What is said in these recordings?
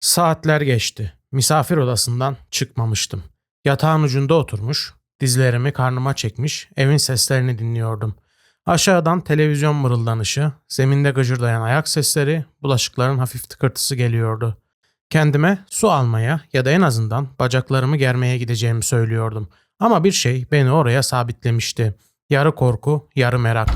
Saatler geçti. Misafir odasından çıkmamıştım. Yatağın ucunda oturmuş, dizlerimi karnıma çekmiş, evin seslerini dinliyordum. Aşağıdan televizyon mırıldanışı, zeminde gıcırdayan ayak sesleri, bulaşıkların hafif tıkırtısı geliyordu. Kendime su almaya ya da en azından bacaklarımı germeye gideceğimi söylüyordum. Ama bir şey beni oraya sabitlemişti. Yarı korku, yarı merak.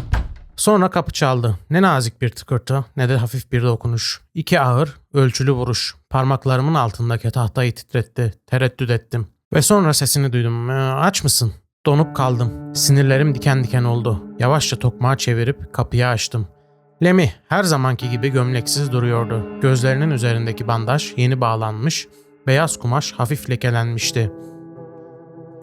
Sonra kapı çaldı. Ne nazik bir tıkırtı ne de hafif bir dokunuş. İki ağır, ölçülü vuruş. Parmaklarımın altındaki tahtayı titretti. Tereddüt ettim. Ve sonra sesini duydum. "Ee, aç mısın? Donup kaldım. Sinirlerim diken diken oldu. Yavaşça tokmağı çevirip kapıyı açtım. Lemi her zamanki gibi gömleksiz duruyordu. Gözlerinin üzerindeki bandaj yeni bağlanmış, beyaz kumaş hafif lekelenmişti.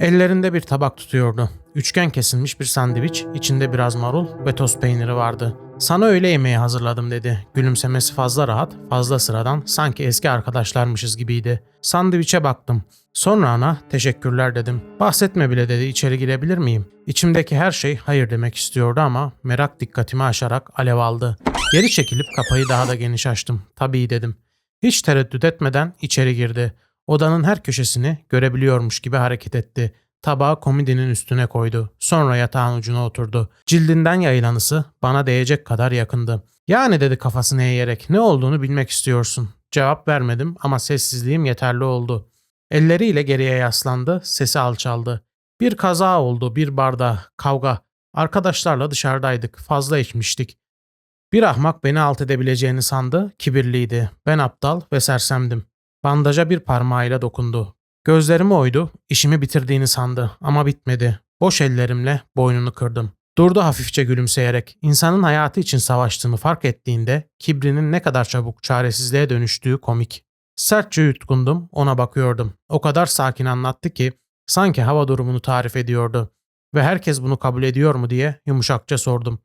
Ellerinde bir tabak tutuyordu. Üçgen kesilmiş bir sandviç, içinde biraz marul ve toz peyniri vardı. Sana öğle yemeği hazırladım dedi. Gülümsemesi fazla rahat, fazla sıradan, sanki eski arkadaşlarmışız gibiydi. Sandviçe baktım. Sonra ana teşekkürler dedim. Bahsetme bile dedi içeri girebilir miyim? İçimdeki her şey hayır demek istiyordu ama merak dikkatimi aşarak alev aldı. Geri çekilip kapıyı daha da geniş açtım. Tabii dedim. Hiç tereddüt etmeden içeri girdi. Odanın her köşesini görebiliyormuş gibi hareket etti. Tabağı komodinin üstüne koydu. Sonra yatağın ucuna oturdu. Cildinden yayılanısı bana değecek kadar yakındı. Yani dedi kafasını eğerek ne olduğunu bilmek istiyorsun. Cevap vermedim ama sessizliğim yeterli oldu. Elleriyle geriye yaslandı, sesi alçaldı. Bir kaza oldu, bir barda, kavga. Arkadaşlarla dışarıdaydık, fazla içmiştik. Bir ahmak beni alt edebileceğini sandı, kibirliydi. Ben aptal ve sersemdim. Bandaja bir parmağıyla dokundu. Gözlerimi oydu, işimi bitirdiğini sandı ama bitmedi. Boş ellerimle boynunu kırdım. Durdu hafifçe gülümseyerek. İnsanın hayatı için savaştığını fark ettiğinde kibrinin ne kadar çabuk çaresizliğe dönüştüğü komik. Sertçe yutkundum, ona bakıyordum. O kadar sakin anlattı ki sanki hava durumunu tarif ediyordu. Ve herkes bunu kabul ediyor mu diye yumuşakça sordum.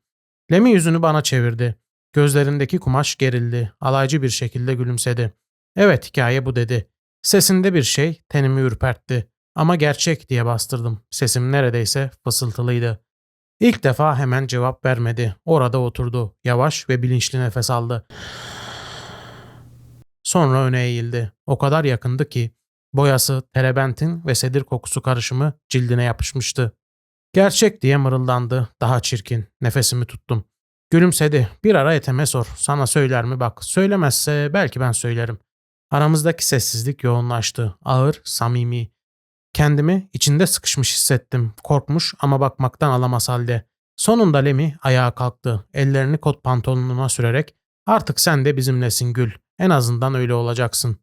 Lemi yüzünü bana çevirdi. Gözlerindeki kumaş gerildi. Alaycı bir şekilde gülümsedi. Evet hikaye bu dedi. Sesinde bir şey tenimi ürpertti. Ama gerçek diye bastırdım. Sesim neredeyse fısıltılıydı. İlk defa hemen cevap vermedi. Orada oturdu. Yavaş ve bilinçli nefes aldı. Sonra öne eğildi. O kadar yakındı ki boyası, terebentin ve sedir kokusu karışımı cildine yapışmıştı. Gerçek diye mırıldandı. Daha çirkin. Nefesimi tuttum. Gülümsedi. Bir ara eteme sor. Sana söyler mi bak. Söylemezse belki ben söylerim. Aramızdaki sessizlik yoğunlaştı. Ağır, samimi. Kendimi içinde sıkışmış hissettim. Korkmuş ama bakmaktan alamaz halde. Sonunda Lemi ayağa kalktı. Ellerini kot pantolonuna sürerek artık sen de bizimlesin Gül. En azından öyle olacaksın.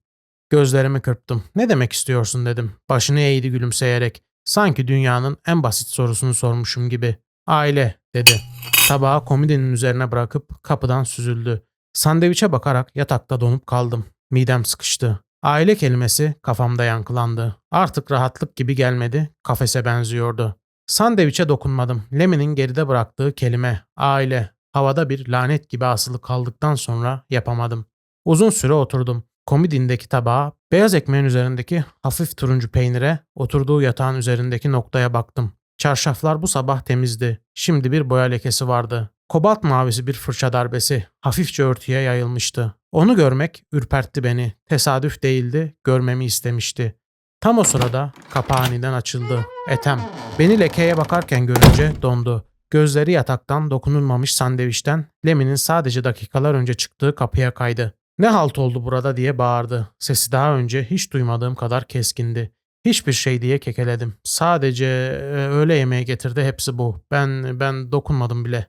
Gözlerimi kırptım. Ne demek istiyorsun dedim. Başını eğdi gülümseyerek. Sanki dünyanın en basit sorusunu sormuşum gibi. Aile dedi. Tabağı komodinin üzerine bırakıp kapıdan süzüldü. Sandviçe bakarak yatakta donup kaldım. Midem sıkıştı. Aile kelimesi kafamda yankılandı. Artık rahatlık gibi gelmedi, kafese benziyordu. Sandviçe dokunmadım. Lemi'nin geride bıraktığı kelime, aile, havada bir lanet gibi asılı kaldıktan sonra yapamadım. Uzun süre oturdum. Komodindeki tabağa, beyaz ekmeğin üzerindeki hafif turuncu peynire, oturduğu yatağın üzerindeki noktaya baktım. Çarşaflar bu sabah temizdi. Şimdi bir boya lekesi vardı. Kobalt mavisi bir fırça darbesi hafifçe örtüye yayılmıştı. Onu görmek ürpertti beni. Tesadüf değildi, görmemi istemişti. Tam o sırada kapı aniden açıldı. Etem. Beni lekeye bakarken görünce dondu. Gözleri yataktan dokunulmamış sandviçten Lemi'nin sadece dakikalar önce çıktığı kapıya kaydı. Ne halt oldu burada diye bağırdı. Sesi daha önce hiç duymadığım kadar keskindi. Hiçbir şey diye kekeledim. Sadece e, öğle yemeği getirdi hepsi bu. Ben ben dokunmadım bile.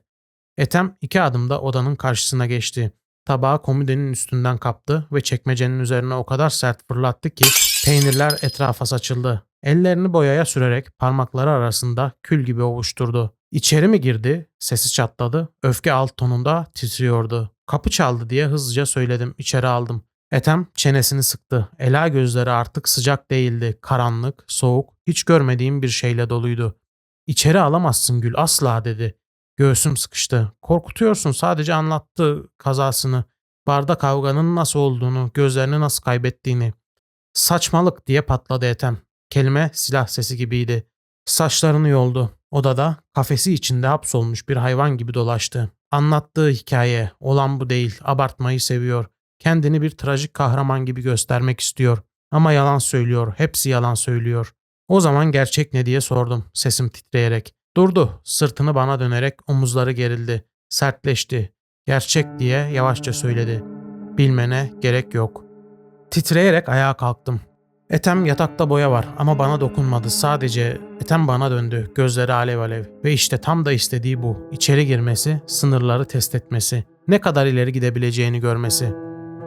Etem iki adımda odanın karşısına geçti. Tabağı komodinin üstünden kaptı ve çekmecenin üzerine o kadar sert fırlattı ki peynirler etrafa saçıldı. Ellerini boyaya sürerek parmakları arasında kül gibi ovuşturdu. İçeri mi girdi? Sesi çatladı. Öfke alt tonunda titriyordu. Kapı çaldı diye hızlıca söyledim. İçeri aldım. Etem çenesini sıktı. Ela gözleri artık sıcak değildi. Karanlık, soğuk, hiç görmediğim bir şeyle doluydu. İçeri alamazsın Gül asla dedi. Göğsüm sıkıştı. Korkutuyorsun sadece anlattı kazasını. Barda kavganın nasıl olduğunu, gözlerini nasıl kaybettiğini. Saçmalık diye patladı Etem. Kelime silah sesi gibiydi. Saçlarını yoldu. Odada kafesi içinde hapsolmuş bir hayvan gibi dolaştı. Anlattığı hikaye olan bu değil. Abartmayı seviyor. Kendini bir trajik kahraman gibi göstermek istiyor. Ama yalan söylüyor. Hepsi yalan söylüyor. O zaman gerçek ne diye sordum sesim titreyerek. Durdu. Sırtını bana dönerek omuzları gerildi. Sertleşti. Gerçek diye yavaşça söyledi. Bilmene gerek yok. Titreyerek ayağa kalktım. Etem yatakta boya var ama bana dokunmadı. Sadece Etem bana döndü. Gözleri alev alev. Ve işte tam da istediği bu. İçeri girmesi, sınırları test etmesi. Ne kadar ileri gidebileceğini görmesi.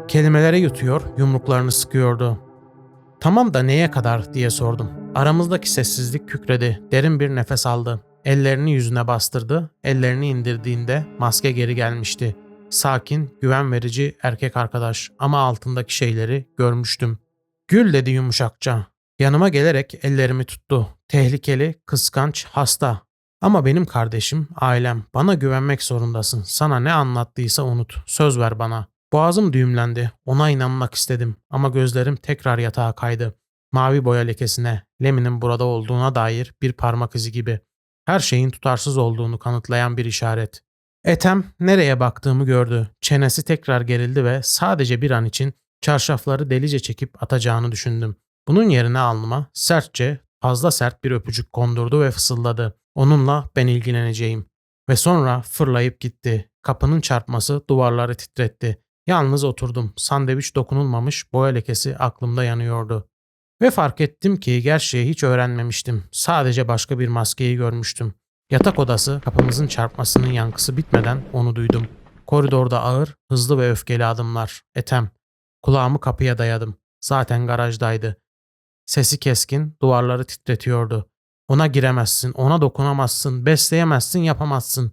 Kelimeleri yutuyor, yumruklarını sıkıyordu. Tamam da neye kadar diye sordum. Aramızdaki sessizlik kükredi. Derin bir nefes aldı. Ellerini yüzüne bastırdı. Ellerini indirdiğinde maske geri gelmişti. Sakin, güven verici erkek arkadaş ama altındaki şeyleri görmüştüm. Gül dedi yumuşakça. Yanıma gelerek ellerimi tuttu. Tehlikeli, kıskanç, hasta. Ama benim kardeşim, ailem. Bana güvenmek zorundasın. Sana ne anlattıysa unut. Söz ver bana. Boğazım düğümlendi. Ona inanmak istedim. Ama gözlerim tekrar yatağa kaydı. Mavi boya lekesine, Lemi'nin burada olduğuna dair bir parmak izi gibi. Her şeyin tutarsız olduğunu kanıtlayan bir işaret. Etem nereye baktığımı gördü. Çenesi tekrar gerildi ve sadece bir an için çarşafları delice çekip atacağını düşündüm. Bunun yerine alnıma sertçe, fazla sert bir öpücük kondurdu ve fısıldadı. Onunla ben ilgileneceğim. Ve sonra fırlayıp gitti. Kapının çarpması duvarları titretti. Yalnız oturdum. Sandviç dokunulmamış boya lekesi aklımda yanıyordu. Ve fark ettim ki gerçeği hiç öğrenmemiştim. Sadece başka bir maskeyi görmüştüm. Yatak odası kapımızın çarpmasının yankısı bitmeden onu duydum. Koridorda ağır, hızlı ve öfkeli adımlar. Etem. Kulağımı kapıya dayadım. Zaten garajdaydı. Sesi keskin, duvarları titretiyordu. Ona giremezsin, ona dokunamazsın, besleyemezsin, yapamazsın.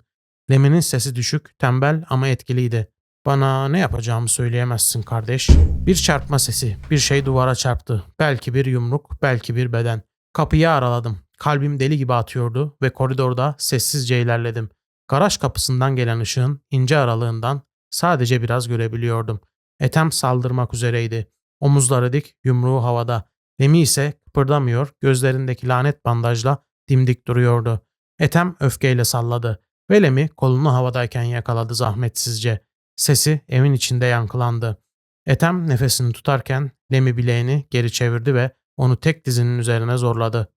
Lemin'in sesi düşük, tembel ama etkiliydi. Bana ne yapacağımı söyleyemezsin kardeş. Bir çarpma sesi, bir şey duvara çarptı. Belki bir yumruk, belki bir beden. Kapıyı araladım. Kalbim deli gibi atıyordu ve koridorda sessizce ilerledim. Garaj kapısından gelen ışığın ince aralığından sadece biraz görebiliyordum. Etem saldırmak üzereydi. Omuzları dik, yumruğu havada. Lemi ise kıpırdamıyor, gözlerindeki lanet bandajla dimdik duruyordu. Etem öfkeyle salladı ve Lemi kolunu havadayken yakaladı zahmetsizce. Sesi evin içinde yankılandı. Etem nefesini tutarken Lemi bileğini geri çevirdi ve onu tek dizinin üzerine zorladı.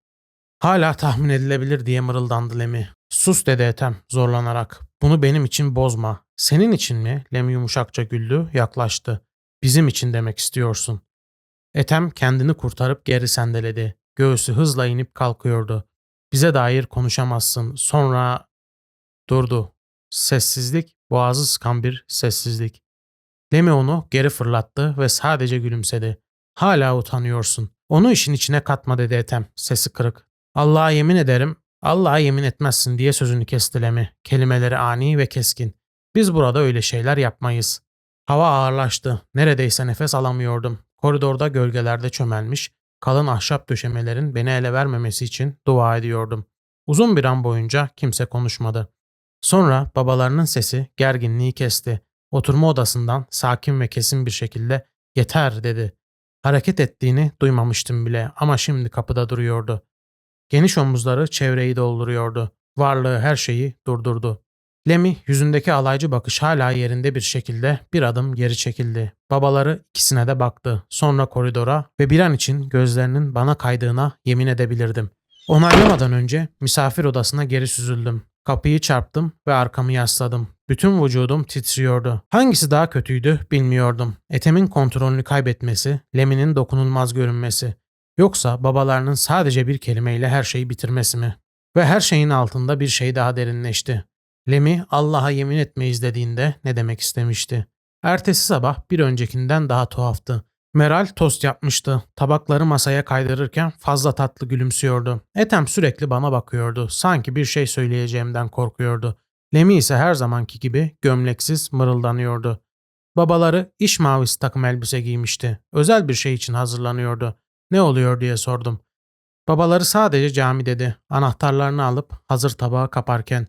Hala tahmin edilebilir diye mırıldandı Lemi. Sus dedi Etem zorlanarak. Bunu benim için bozma. Senin için mi? Lemi yumuşakça güldü, yaklaştı. Bizim için demek istiyorsun. Etem kendini kurtarıp geri sendeledi. Göğsü hızla inip kalkıyordu. Bize dair konuşamazsın. Sonra durdu. Sessizlik, boğazı sıkan bir sessizlik. Lemi onu geri fırlattı ve sadece gülümsedi. Hala utanıyorsun. Onu işin içine katma dedi Etem, sesi kırık. Allah'a yemin ederim, Allah'a yemin etmezsin diye sözünü kesti Lemi. Kelimeleri ani ve keskin. Biz burada öyle şeyler yapmayız. Hava ağırlaştı. Neredeyse nefes alamıyordum. Koridorda gölgelerde çömelmiş, kalın ahşap döşemelerin beni ele vermemesi için dua ediyordum. Uzun bir an boyunca kimse konuşmadı. Sonra babalarının sesi gerginliği kesti. Oturma odasından sakin ve kesin bir şekilde yeter dedi. Hareket ettiğini duymamıştım bile ama şimdi kapıda duruyordu. Geniş omuzları çevreyi dolduruyordu. Varlığı her şeyi durdurdu. Lemi yüzündeki alaycı bakış hala yerinde bir şekilde bir adım geri çekildi. Babaları ikisine de baktı. Sonra koridora ve bir an için gözlerinin bana kaydığına yemin edebilirdim. Onaylamadan önce misafir odasına geri süzüldüm. Kapıyı çarptım ve arkamı yasladım. Bütün vücudum titriyordu. Hangisi daha kötüydü bilmiyordum. Etemin kontrolünü kaybetmesi, Lemi'nin dokunulmaz görünmesi. Yoksa babalarının sadece bir kelimeyle her şeyi bitirmesi mi? Ve her şeyin altında bir şey daha derinleşti. Lemi Allah'a yemin etmeyiz dediğinde ne demek istemişti? Ertesi sabah bir öncekinden daha tuhaftı. Meral tost yapmıştı. Tabakları masaya kaydırırken fazla tatlı gülümsüyordu. Etem sürekli bana bakıyordu. Sanki bir şey söyleyeceğimden korkuyordu. Lemi ise her zamanki gibi gömleksiz mırıldanıyordu. Babaları iş mavisi takım elbise giymişti. Özel bir şey için hazırlanıyordu. Ne oluyor diye sordum. Babaları sadece cami dedi. Anahtarlarını alıp hazır tabağı kaparken.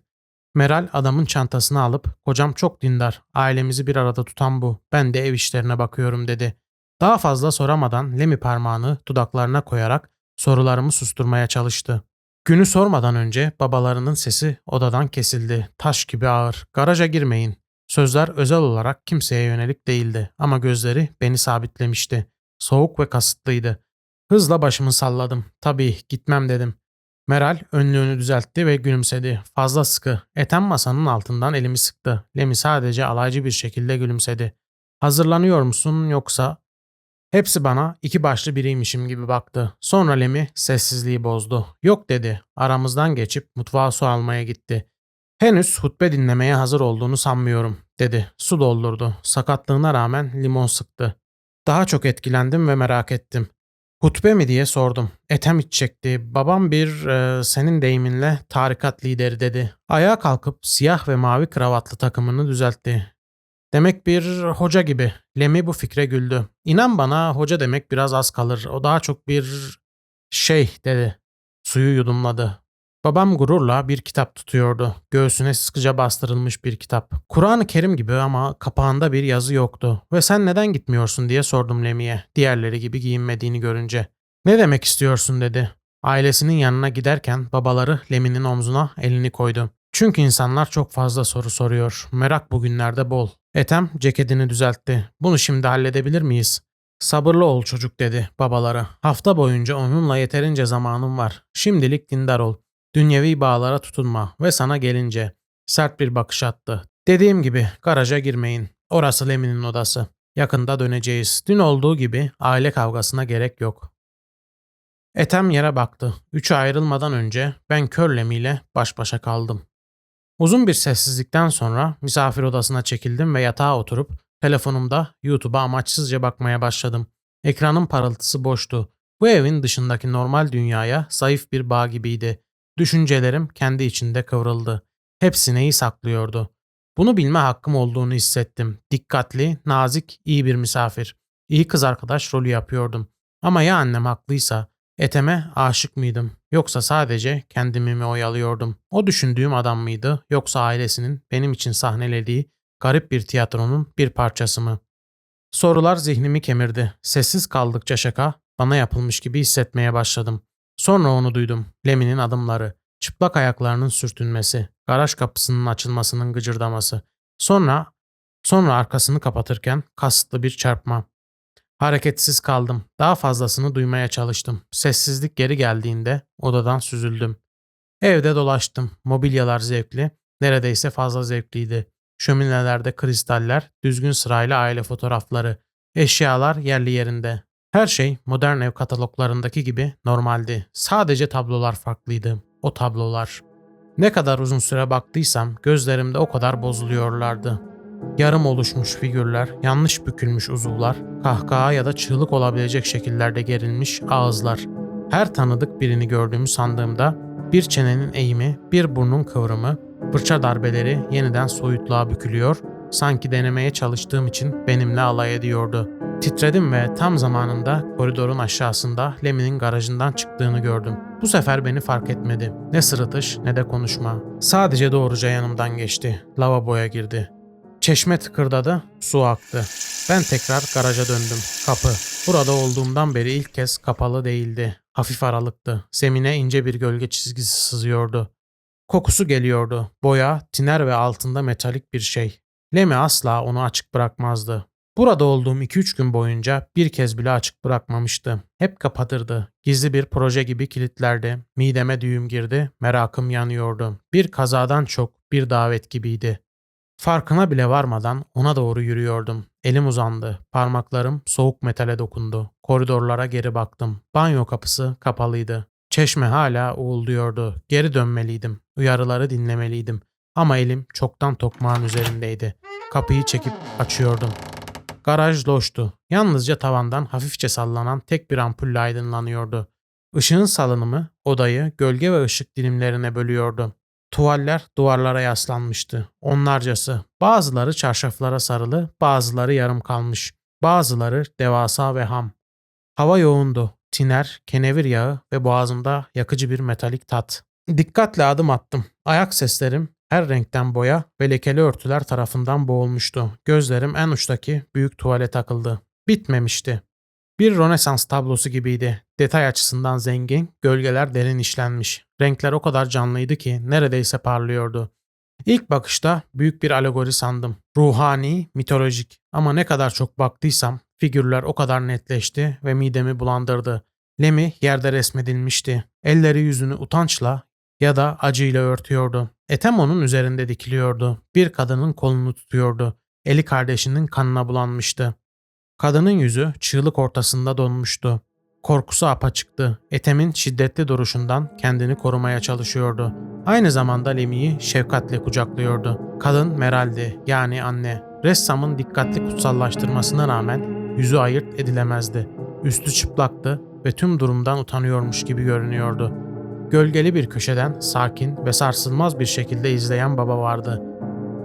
Meral adamın çantasını alıp kocam çok dindar. Ailemizi bir arada tutan bu. Ben de ev işlerine bakıyorum dedi. Daha fazla soramadan Lemi parmağını dudaklarına koyarak sorularımı susturmaya çalıştı. Günü sormadan önce babalarının sesi odadan kesildi. Taş gibi ağır. Garaja girmeyin. Sözler özel olarak kimseye yönelik değildi ama gözleri beni sabitlemişti. Soğuk ve kasıtlıydı. Hızla başımı salladım. Tabii gitmem dedim. Meral önlüğünü düzeltti ve gülümsedi. Fazla sıkı. Eten masanın altından elimi sıktı. Lemi sadece alaycı bir şekilde gülümsedi. Hazırlanıyor musun yoksa? Hepsi bana iki başlı biriymişim gibi baktı. Sonra Lemi sessizliği bozdu. Yok dedi. Aramızdan geçip mutfağa su almaya gitti. Henüz hutbe dinlemeye hazır olduğunu sanmıyorum dedi. Su doldurdu. Sakatlığına rağmen limon sıktı. Daha çok etkilendim ve merak ettim. Hutbe mi diye sordum. Etem iç çekti. Babam bir e, senin deyiminle tarikat lideri dedi. Ayağa kalkıp siyah ve mavi kravatlı takımını düzeltti. Demek bir hoca gibi. Lemi bu fikre güldü. İnan bana hoca demek biraz az kalır. O daha çok bir şey dedi. Suyu yudumladı. Babam gururla bir kitap tutuyordu. Göğsüne sıkıca bastırılmış bir kitap. Kur'an-ı Kerim gibi ama kapağında bir yazı yoktu. Ve sen neden gitmiyorsun diye sordum Lemi'ye. Diğerleri gibi giyinmediğini görünce. Ne demek istiyorsun dedi. Ailesinin yanına giderken babaları Lemi'nin omzuna elini koydu. Çünkü insanlar çok fazla soru soruyor. Merak bugünlerde bol. Etem ceketini düzeltti. Bunu şimdi halledebilir miyiz? Sabırlı ol çocuk dedi babaları. Hafta boyunca onunla yeterince zamanım var. Şimdilik dindar ol. Dünyevi bağlara tutunma ve sana gelince sert bir bakış attı. Dediğim gibi garaja girmeyin. Orası Lemi'nin odası. Yakında döneceğiz. Dün olduğu gibi aile kavgasına gerek yok. Etem yere baktı. Üçü ayrılmadan önce ben kör ile baş başa kaldım. Uzun bir sessizlikten sonra misafir odasına çekildim ve yatağa oturup telefonumda YouTube'a amaçsızca bakmaya başladım. Ekranın parıltısı boştu. Bu evin dışındaki normal dünyaya zayıf bir bağ gibiydi. Düşüncelerim kendi içinde kıvrıldı. Hepsi neyi saklıyordu. Bunu bilme hakkım olduğunu hissettim. Dikkatli, nazik, iyi bir misafir. İyi kız arkadaş rolü yapıyordum. Ama ya annem haklıysa? Eteme aşık mıydım? Yoksa sadece kendimi mi oyalıyordum? O düşündüğüm adam mıydı? Yoksa ailesinin benim için sahnelediği garip bir tiyatronun bir parçası mı? Sorular zihnimi kemirdi. Sessiz kaldıkça şaka bana yapılmış gibi hissetmeye başladım. Sonra onu duydum. Lemi'nin adımları, çıplak ayaklarının sürtünmesi, garaj kapısının açılmasının gıcırdaması. Sonra, sonra arkasını kapatırken kasıtlı bir çarpma. Hareketsiz kaldım. Daha fazlasını duymaya çalıştım. Sessizlik geri geldiğinde odadan süzüldüm. Evde dolaştım. Mobilyalar zevkli, neredeyse fazla zevkliydi. Şöminelerde kristaller, düzgün sırayla aile fotoğrafları, eşyalar yerli yerinde. Her şey modern ev kataloglarındaki gibi normaldi. Sadece tablolar farklıydı. O tablolar. Ne kadar uzun süre baktıysam gözlerimde o kadar bozuluyorlardı. Yarım oluşmuş figürler, yanlış bükülmüş uzuvlar, kahkaha ya da çığlık olabilecek şekillerde gerilmiş ağızlar. Her tanıdık birini gördüğümü sandığımda bir çenenin eğimi, bir burnun kıvrımı, fırça darbeleri yeniden soyutluğa bükülüyor, sanki denemeye çalıştığım için benimle alay ediyordu. Titredim ve tam zamanında koridorun aşağısında Lemi'nin garajından çıktığını gördüm. Bu sefer beni fark etmedi. Ne sırıtış ne de konuşma. Sadece doğruca yanımdan geçti. Lavaboya girdi. Çeşme tıkırdadı, su aktı. Ben tekrar garaja döndüm. Kapı. Burada olduğumdan beri ilk kez kapalı değildi. Hafif aralıktı. Zemine ince bir gölge çizgisi sızıyordu. Kokusu geliyordu. Boya, tiner ve altında metalik bir şey. Lemi asla onu açık bırakmazdı. Burada olduğum 2-3 gün boyunca bir kez bile açık bırakmamıştı. Hep kapatırdı. Gizli bir proje gibi kilitlerdi. Mideme düğüm girdi, merakım yanıyordu. Bir kazadan çok bir davet gibiydi. Farkına bile varmadan ona doğru yürüyordum. Elim uzandı. Parmaklarım soğuk metale dokundu. Koridorlara geri baktım. Banyo kapısı kapalıydı. Çeşme hala uğulduyordu. Geri dönmeliydim. Uyarıları dinlemeliydim. Ama elim çoktan tokmağın üzerindeydi. Kapıyı çekip açıyordum. Garaj loştu. Yalnızca tavandan hafifçe sallanan tek bir ampulle aydınlanıyordu. Işığın salınımı odayı gölge ve ışık dilimlerine bölüyordu. Tuvaller duvarlara yaslanmıştı. Onlarcası. Bazıları çarşaflara sarılı, bazıları yarım kalmış. Bazıları devasa ve ham. Hava yoğundu. Tiner, kenevir yağı ve boğazımda yakıcı bir metalik tat. Dikkatle adım attım. Ayak seslerim her renkten boya ve lekeli örtüler tarafından boğulmuştu. Gözlerim en uçtaki büyük tuvale takıldı. Bitmemişti. Bir Rönesans tablosu gibiydi. Detay açısından zengin, gölgeler derin işlenmiş. Renkler o kadar canlıydı ki neredeyse parlıyordu. İlk bakışta büyük bir alegori sandım. Ruhani, mitolojik ama ne kadar çok baktıysam figürler o kadar netleşti ve midemi bulandırdı. Lemi yerde resmedilmişti. Elleri yüzünü utançla ya da acıyla örtüyordu. Etem onun üzerinde dikiliyordu. Bir kadının kolunu tutuyordu. Eli kardeşinin kanına bulanmıştı. Kadının yüzü çığlık ortasında donmuştu. Korkusu apaçıktı. Etem'in şiddetli duruşundan kendini korumaya çalışıyordu. Aynı zamanda Lemi'yi şefkatle kucaklıyordu. Kadın Meral'di yani anne. Ressamın dikkatli kutsallaştırmasına rağmen yüzü ayırt edilemezdi. Üstü çıplaktı ve tüm durumdan utanıyormuş gibi görünüyordu. Gölgeli bir köşeden sakin ve sarsılmaz bir şekilde izleyen baba vardı.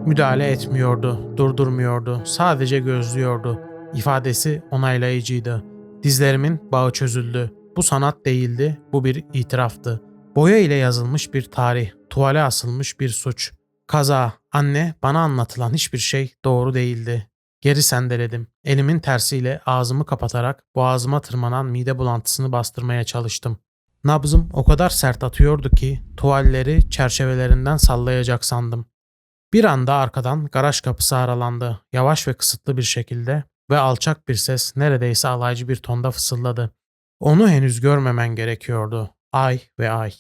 Müdahale etmiyordu, durdurmuyordu, sadece gözlüyordu. İfadesi onaylayıcıydı. Dizlerimin bağı çözüldü. Bu sanat değildi, bu bir itiraftı. Boya ile yazılmış bir tarih, tuvale asılmış bir suç. Kaza, anne, bana anlatılan hiçbir şey doğru değildi. Geri sendeledim. Elimin tersiyle ağzımı kapatarak boğazıma tırmanan mide bulantısını bastırmaya çalıştım. Nabzım o kadar sert atıyordu ki tuvalleri çerçevelerinden sallayacak sandım. Bir anda arkadan garaj kapısı aralandı. Yavaş ve kısıtlı bir şekilde ve alçak bir ses neredeyse alaycı bir tonda fısıldadı. Onu henüz görmemen gerekiyordu. Ay ve ay.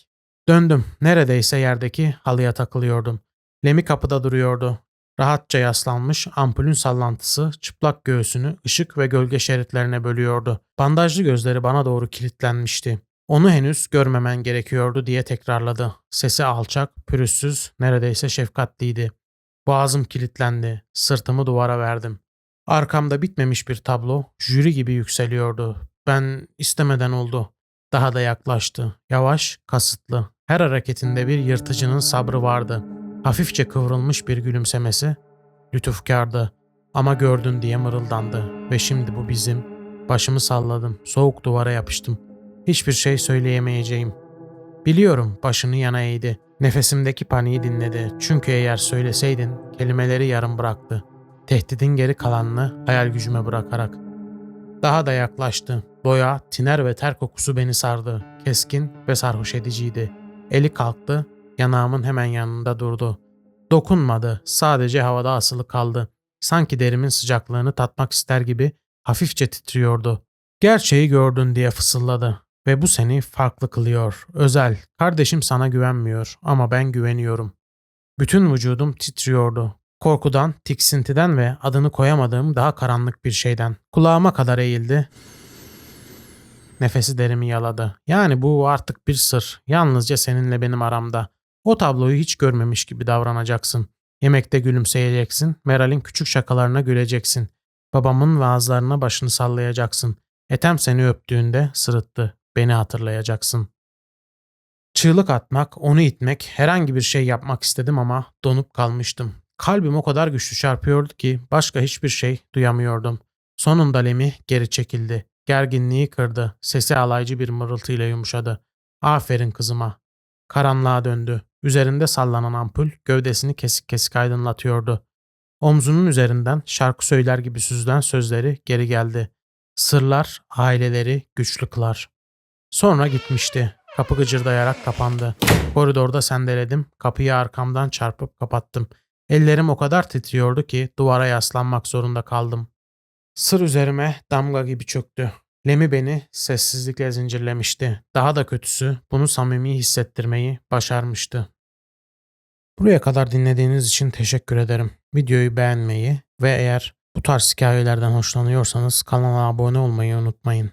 Döndüm. Neredeyse yerdeki halıya takılıyordum. Lemi kapıda duruyordu. Rahatça yaslanmış ampulün sallantısı çıplak göğsünü ışık ve gölge şeritlerine bölüyordu. Bandajlı gözleri bana doğru kilitlenmişti. Onu henüz görmemen gerekiyordu diye tekrarladı. Sesi alçak, pürüzsüz, neredeyse şefkatliydi. Boğazım kilitlendi. Sırtımı duvara verdim. Arkamda bitmemiş bir tablo jüri gibi yükseliyordu. Ben istemeden oldu. Daha da yaklaştı. Yavaş, kasıtlı. Her hareketinde bir yırtıcının sabrı vardı. Hafifçe kıvrılmış bir gülümsemesi. Lütufkardı. Ama gördün diye mırıldandı. Ve şimdi bu bizim. Başımı salladım. Soğuk duvara yapıştım. Hiçbir şey söyleyemeyeceğim. Biliyorum başını yana eğdi. Nefesimdeki paniği dinledi. Çünkü eğer söyleseydin kelimeleri yarım bıraktı. Tehdidin geri kalanını hayal gücüme bırakarak. Daha da yaklaştı. Boya, tiner ve ter kokusu beni sardı. Keskin ve sarhoş ediciydi. Eli kalktı, yanağımın hemen yanında durdu. Dokunmadı, sadece havada asılı kaldı. Sanki derimin sıcaklığını tatmak ister gibi hafifçe titriyordu. Gerçeği gördün diye fısıldadı. Ve bu seni farklı kılıyor. Özel. Kardeşim sana güvenmiyor ama ben güveniyorum. Bütün vücudum titriyordu. Korkudan, tiksintiden ve adını koyamadığım daha karanlık bir şeyden. Kulağıma kadar eğildi. Nefesi derimi yaladı. Yani bu artık bir sır. Yalnızca seninle benim aramda. O tabloyu hiç görmemiş gibi davranacaksın. Yemekte gülümseyeceksin. Meral'in küçük şakalarına güleceksin. Babamın vaazlarına başını sallayacaksın. Etem seni öptüğünde sırıttı. Beni hatırlayacaksın. Çığlık atmak, onu itmek, herhangi bir şey yapmak istedim ama donup kalmıştım. Kalbim o kadar güçlü çarpıyordu ki başka hiçbir şey duyamıyordum. Sonunda Lemi geri çekildi. Gerginliği kırdı. Sesi alaycı bir mırıltıyla yumuşadı. Aferin kızıma. Karanlığa döndü. Üzerinde sallanan ampul gövdesini kesik kesik aydınlatıyordu. Omzunun üzerinden şarkı söyler gibi süzülen sözleri geri geldi. Sırlar, aileleri güçlü kılar. Sonra gitmişti. Kapı gıcırdayarak kapandı. Koridorda sendeledim. Kapıyı arkamdan çarpıp kapattım. Ellerim o kadar titriyordu ki duvara yaslanmak zorunda kaldım. Sır üzerime damga gibi çöktü. Lemi beni sessizlikle zincirlemişti. Daha da kötüsü bunu samimi hissettirmeyi başarmıştı. Buraya kadar dinlediğiniz için teşekkür ederim. Videoyu beğenmeyi ve eğer bu tarz hikayelerden hoşlanıyorsanız kanala abone olmayı unutmayın.